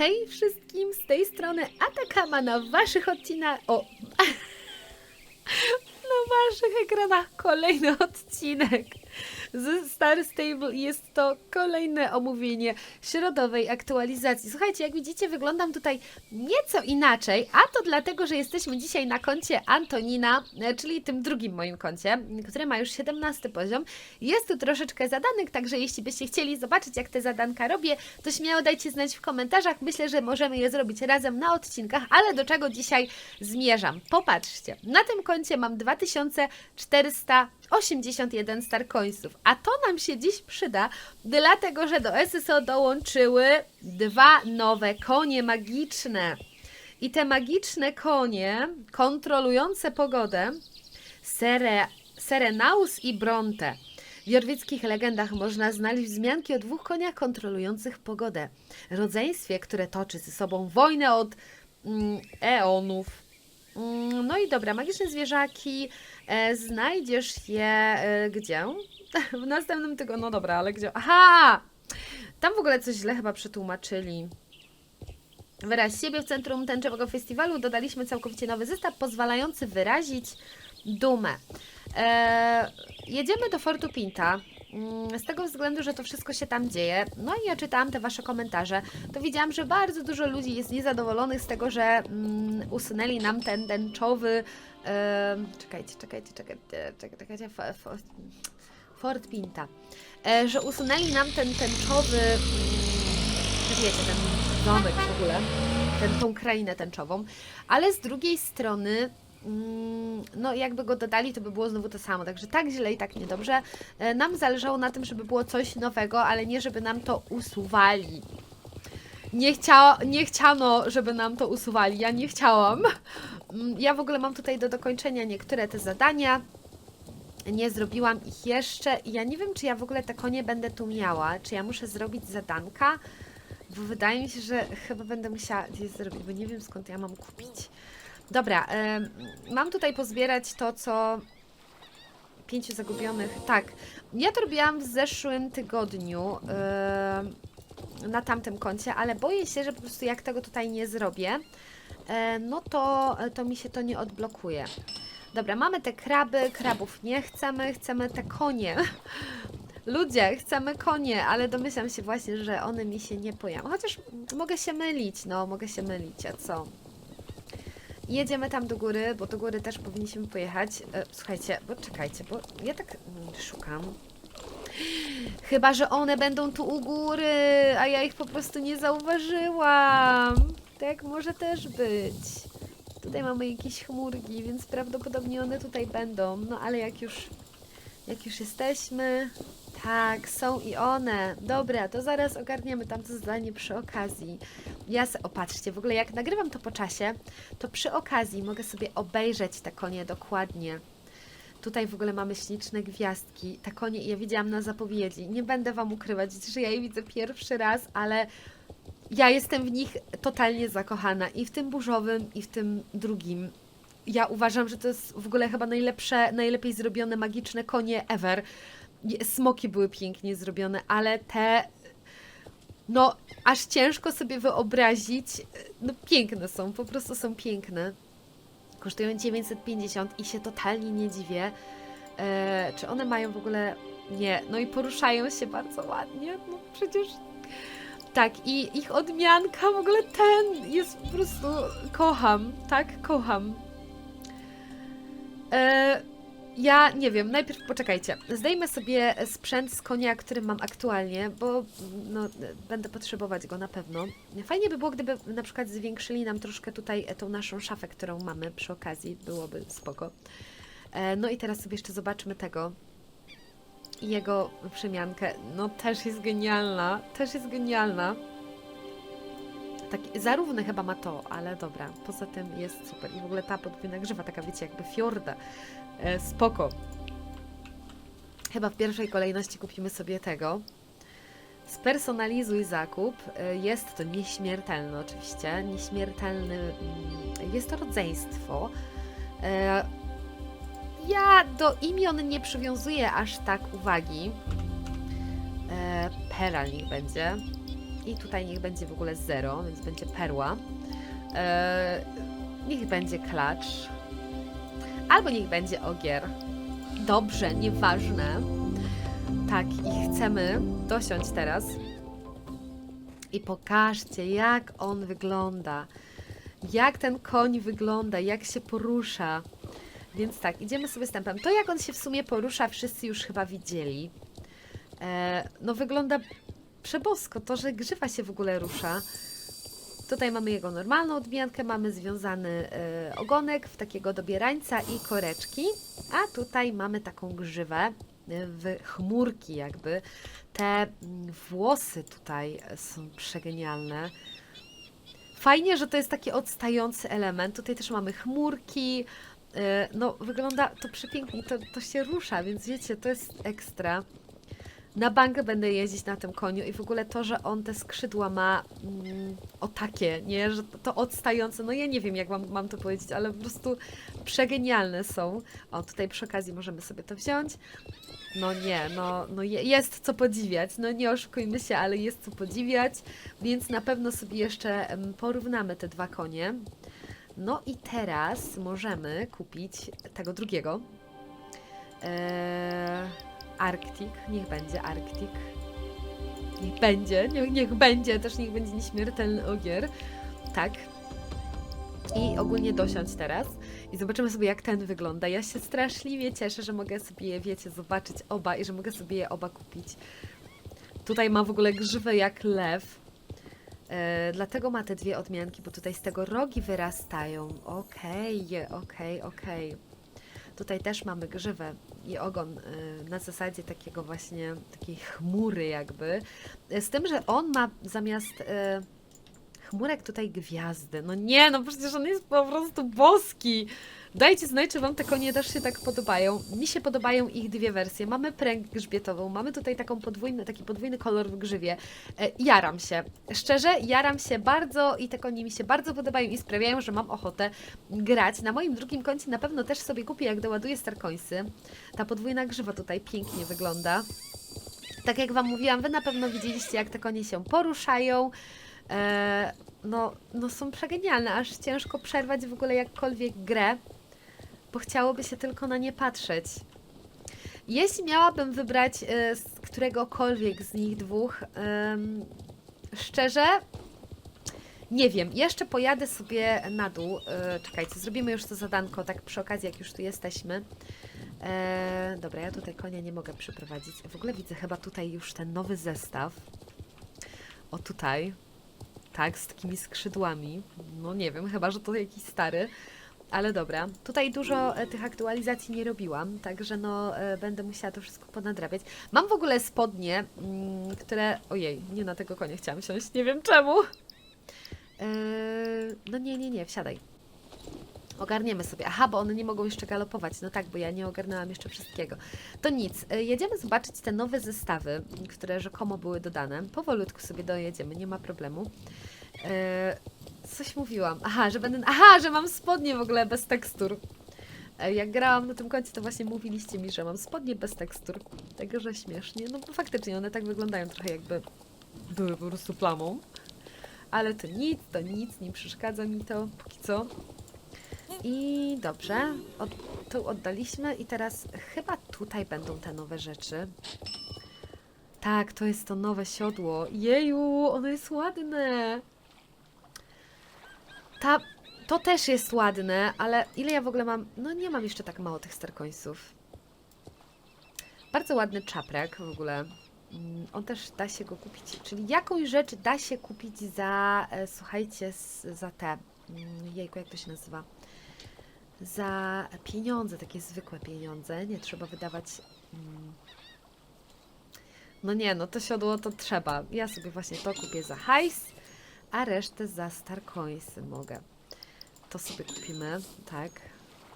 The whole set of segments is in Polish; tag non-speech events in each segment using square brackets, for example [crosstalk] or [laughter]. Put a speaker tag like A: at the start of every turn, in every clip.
A: Hej wszystkim, z tej strony Atakama na waszych odcinach... O... [laughs] na waszych ekranach kolejny odcinek z Star Stable. Jest to kolejne omówienie środowej aktualizacji. Słuchajcie, jak widzicie, wyglądam tutaj nieco inaczej, a to dlatego, że jesteśmy dzisiaj na koncie Antonina, e, czyli tym drugim moim koncie, które ma już 17 poziom. Jest tu troszeczkę zadanek, także jeśli byście chcieli zobaczyć, jak te zadanka robię, to śmiało dajcie znać w komentarzach. Myślę, że możemy je zrobić razem na odcinkach, ale do czego dzisiaj zmierzam? Popatrzcie, na tym koncie mam 2481 Star Coinsów, a to nam się dziś przyda, dlatego że do SSO dołączyły dwa nowe konie magiczne. I te magiczne konie kontrolujące pogodę Sere, Serenaus i Bronte. W jorwickich legendach można znaleźć wzmianki o dwóch koniach kontrolujących pogodę. Rodzeństwie, które toczy ze sobą wojnę od mm, eonów. Mm, no i dobra, magiczne zwierzaki. E, znajdziesz je e, gdzie? [laughs] W następnym tygodniu. No dobra, ale gdzie? Aha! Tam w ogóle coś źle chyba przetłumaczyli. Wyraz siebie w centrum tęczowego festiwalu dodaliśmy całkowicie nowy zestaw pozwalający wyrazić dumę. E, jedziemy do Fortu Pinta. Mm, Z tego względu, że to wszystko się tam dzieje. No i ja czytałam te Wasze komentarze, to widziałam, że bardzo dużo ludzi jest niezadowolonych z tego, że mm, usunęli nam ten tęczowy. Czekajcie, czekajcie, czekajcie, czekajcie, Fort Pinta. E, że usunęli nam ten tęczowy. Mm, wiecie, ten domek w ogóle, ten, tą krainę tęczową, ale z drugiej strony, no jakby go dodali, to by było znowu to samo, także tak źle i tak niedobrze. E, Nam zależało na tym, żeby było coś nowego, ale nie żeby nam to usuwali. Nie, chcia, nie chciano, żeby nam to usuwali, ja nie chciałam. Mm, Ja w ogóle mam tutaj do dokończenia niektóre te zadania. Nie zrobiłam ich jeszcze ja nie wiem, czy ja w ogóle te konie będę tu miała, czy ja muszę zrobić zadanka, bo wydaje mi się, że chyba będę musiała je zrobić, bo nie wiem skąd ja mam kupić. Dobra, em, mam tutaj pozbierać to, co pięciu zagubionych. Tak, ja to robiłam w zeszłym tygodniu em, na tamtym koncie, ale boję się, że po prostu jak tego tutaj nie zrobię, e, no to, to mi się to nie odblokuje. Dobra, mamy te kraby, krabów nie chcemy, chcemy te konie. [laughs] Ludzie, chcemy konie, ale domyślam się właśnie, że one mi się nie pojawią. Chociaż mogę się mylić, no, mogę się mylić, a co? Jedziemy tam do góry, bo do góry też powinniśmy pojechać. E, słuchajcie, bo czekajcie, bo ja tak szukam. Chyba, że one będą tu u góry, a ja ich po prostu nie zauważyłam. Tak może też być. Tutaj mamy jakieś chmurki, więc prawdopodobnie one tutaj będą. No ale jak już, jak już jesteśmy, tak, są i one. Dobra, to zaraz ogarniemy tamto zadanie przy okazji. Ja se, opatrzcie, w ogóle jak nagrywam to po czasie, to przy okazji mogę sobie obejrzeć te konie dokładnie. Tutaj w ogóle mamy śliczne gwiazdki. Te konie ja widziałam na zapowiedzi. Nie będę Wam ukrywać, że ja je widzę pierwszy raz, ale ja jestem w nich totalnie zakochana. I w tym burzowym, i w tym drugim. Ja uważam, że to jest w ogóle chyba najlepsze, najlepiej zrobione magiczne konie ever. Smoki były pięknie zrobione, ale te. No, aż ciężko sobie wyobrazić. No, piękne są, po prostu są piękne. Kosztują 950 i się totalnie nie dziwię. E, czy one mają w ogóle. Nie, no i poruszają się bardzo ładnie. No przecież tak, i ich odmianka, w ogóle ten jest po prostu. Kocham, tak? Kocham. E, ja nie wiem, najpierw poczekajcie. Zdejmę sobie sprzęt z konia, który mam aktualnie, bo no, będę potrzebować go na pewno. Fajnie by było, gdyby na przykład zwiększyli nam troszkę tutaj tą naszą szafę, którą mamy przy okazji. Byłoby spoko. E, no i teraz sobie jeszcze zobaczmy tego. Jego przemiankę. No też jest genialna. Też jest genialna. Tak, zarówno chyba ma to, ale dobra. Poza tym jest super. I w ogóle ta podwójna grzywa, taka wiecie, jakby fiorda. E, spoko. Chyba w pierwszej kolejności kupimy sobie tego. Spersonalizuj zakup. E, Jest to nieśmiertelne oczywiście. Nieśmiertelny. mm, Jest to rodzeństwo. E, Ja do imion nie przywiązuję aż tak uwagi. E, Peral niech będzie. I tutaj niech będzie w ogóle 0, więc będzie perła. E, niech będzie klacz. Albo niech będzie ogier. Dobrze, nieważne. Tak, i chcemy dosiąść teraz. I pokażcie, jak on wygląda. Jak ten koń wygląda, jak się porusza. Więc tak, idziemy sobie z tempem. To, jak on się w sumie porusza, wszyscy już chyba widzieli. E, no, wygląda przebosko. To, że grzywa się w ogóle rusza. Tutaj mamy jego normalną odmiankę, mamy związany e, ogonek w takiego dobierańca i koreczki, a tutaj mamy taką grzywę e, w chmurki jakby. Te mm, włosy tutaj e, są przegenialne. Fajnie, że to jest taki odstający element. Tutaj też mamy chmurki. No, wygląda to przepięknie, to, to się rusza, więc wiecie, to jest ekstra. Na bankę będę jeździć na tym koniu i w ogóle to, że on te skrzydła ma mm, o takie, nie, że to, odstające, no ja nie wiem jak mam, mam to powiedzieć, ale po prostu przegenialne są. O, tutaj przy okazji możemy sobie to wziąć. No nie, no, no je, jest co podziwiać, no nie oszukujmy się, ale jest co podziwiać, więc na pewno sobie jeszcze porównamy te dwa konie. No i teraz możemy kupić tego drugiego. Eee, Arctic, niech będzie Arctic. Niech będzie, niech, niech będzie, też niech będzie nieśmiertelny ogier. Tak. I ogólnie dosiąść teraz. I zobaczymy sobie, jak ten wygląda. Ja się straszliwie cieszę, że mogę sobie je, wiecie, zobaczyć oba i że mogę sobie je oba kupić. Tutaj ma w ogóle grzywę jak lew. E, dlatego ma te dwie odmianki, bo tutaj z tego rogi wyrastają. Okej, okej, okej. Tutaj też mamy grzywę i ogon y, na zasadzie takiego właśnie, takiej chmury jakby. Y, Z tym, że on ma zamiast y, chmurek tutaj gwiazdy. No nie, no przecież on jest po prostu boski. Dajcie znać, czy Wam te konie też się tak podobają. Mi się podobają ich dwie wersje. Mamy pręg grzbietową, mamy tutaj taką podwójny, taki podwójny kolor w grzywie. E, jaram się. Szczerze, jaram się bardzo i te konie mi się bardzo podobają i sprawiają, że mam ochotę grać. Na moim drugim koncie na pewno też sobie kupię, jak doładuję Starcoinsy. Ta podwójna grzywa tutaj pięknie wygląda. Tak jak Wam mówiłam, Wy na pewno widzieliście, jak te konie się poruszają. E, no, no są przegenialne, aż ciężko przerwać w ogóle jakkolwiek grę, bo chciałoby się tylko na nie patrzeć. Jeśli miałabym wybrać e, z któregokolwiek z nich dwóch, em, szczerze, nie wiem, jeszcze pojadę sobie na dół. E, czekajcie, zrobimy już to zadanko, tak przy okazji, jak już tu jesteśmy. E, dobra, ja tutaj konia nie mogę przyprowadzić. W ogóle widzę chyba tutaj już ten nowy zestaw. O tutaj. Tak, z takimi skrzydłami. No nie wiem, chyba, że to jakiś stary. Ale dobra, tutaj dużo e, tych aktualizacji nie robiłam, także no e, będę musiała to wszystko ponadrabiać. Mam w ogóle spodnie, mm, które... Ojej, nie na tego konia chciałam siąść, nie wiem czemu. E, no nie, nie, nie, wsiadaj. Ogarniemy sobie. Aha, bo one nie mogą jeszcze galopować. No tak, bo ja nie ogarnęłam jeszcze wszystkiego. To nic. e, Jedziemy zobaczyć te nowe zestawy, które rzekomo były dodane. Powolutku sobie dojedziemy, nie ma problemu. E, Coś mówiłam. Aha, że będę. Aha, że mam spodnie w ogóle bez tekstur. E, Jak grałam na tym końcu, to właśnie mówiliście mi, że mam spodnie bez tekstur. Także śmiesznie. No bo faktycznie one tak wyglądają trochę jakby były po prostu plamą. Ale to nic, to nic, nie przeszkadza mi to póki co. I dobrze, od, tu oddaliśmy i teraz chyba tutaj będą te nowe rzeczy. Tak, to jest to nowe siodło. Jeju, ono jest ładne. Ta, to też jest ładne, ale ile ja w ogóle mam? No nie mam jeszcze tak mało tych starkońców. Bardzo ładny czaprak w ogóle. Mm, On też da się go kupić. Czyli jakąś rzecz da się kupić za, e, słuchajcie, za te, mm, jejku, jak to się nazywa? Za pieniądze, takie zwykłe pieniądze. Nie trzeba wydawać. mm, No nie, no to siodło to trzeba. Ja sobie właśnie to kupię za hajs, a resztę za Starcoinsy mogę. To sobie kupimy, tak.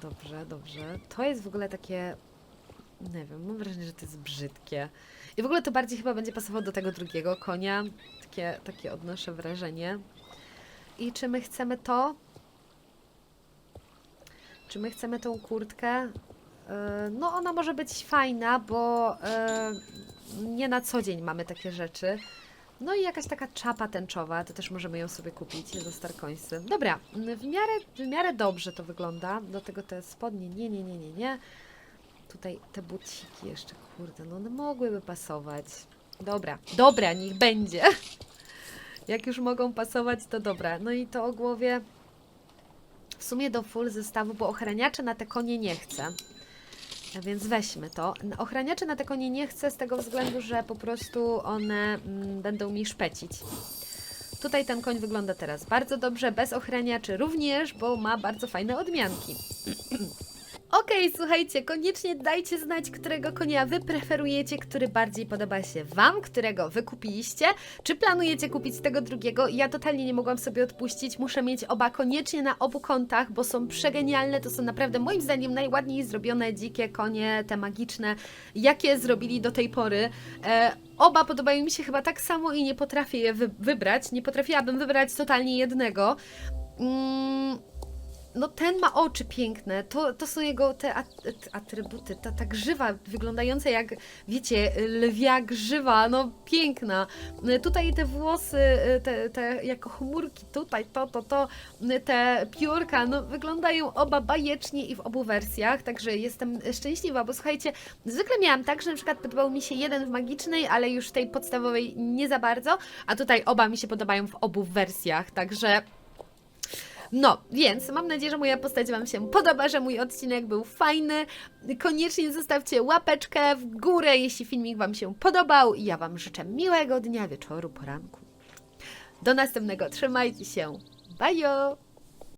A: Dobrze, dobrze. To jest w ogóle takie, nie wiem, mam wrażenie, że to jest brzydkie. I w ogóle to bardziej chyba będzie pasowało do tego drugiego konia. Takie, takie odnoszę wrażenie. I czy my chcemy to? Czy my chcemy tą kurtkę? Yy, No, ona może być fajna, bo yy, nie na co dzień mamy takie rzeczy. No i jakaś taka czapa tęczowa, to też możemy ją sobie kupić za Starcoinsy. Dobra, mm, w miarę, w miarę dobrze to wygląda. Do tego te spodnie, nie, nie, nie, nie, nie. Tutaj te buciki jeszcze, kurde, no one mogłyby pasować. Dobra, dobra, niech będzie. [laughs] Jak już mogą pasować, to dobra. No i to o głowie w sumie do full zestawu, bo ochraniacze na te konie nie chcę. Więc weźmy to. Ochraniacze na te konie nie chcę z tego względu, że po prostu one mm, będą mi szpecić. Tutaj ten koń wygląda teraz bardzo dobrze, bez ochraniaczy również, bo ma bardzo fajne odmianki. [clears throat] Okej, słuchajcie, koniecznie dajcie znać, którego konia wy preferujecie, który bardziej podoba się wam, którego wy kupiliście. Czy planujecie kupić tego drugiego? Ja totalnie nie mogłam sobie odpuścić. Muszę mieć oba koniecznie na obu kontach, bo są przegenialne. To są naprawdę moim zdaniem najładniej zrobione dzikie konie, te magiczne, jakie zrobili do tej pory. E, oba podobają mi się chyba tak samo i nie potrafię je wy- wybrać. Nie potrafiłabym wybrać totalnie jednego. Mm, no ten ma oczy piękne, to, to są jego te at- at- atrybuty, ta, grzywa wyglądająca jak, wiecie, lwia grzywa, no piękna. Tutaj te włosy, te, te jako chmurki, tutaj to, to, to, te piórka, no wyglądają oba bajecznie i w obu wersjach, także jestem szczęśliwa, bo słuchajcie, zwykle miałam tak, że na przykład podobał mi się jeden w magicznej, ale już w tej podstawowej nie za bardzo, a tutaj oba mi się podobają w obu wersjach, także no, więc mam nadzieję, że moja postać Wam się podoba, że mój odcinek był fajny. Koniecznie zostawcie łapeczkę w górę, jeśli filmik Wam się podobał. I ja Wam życzę miłego dnia, wieczoru, poranku. Do następnego. Trzymajcie się. Bajo!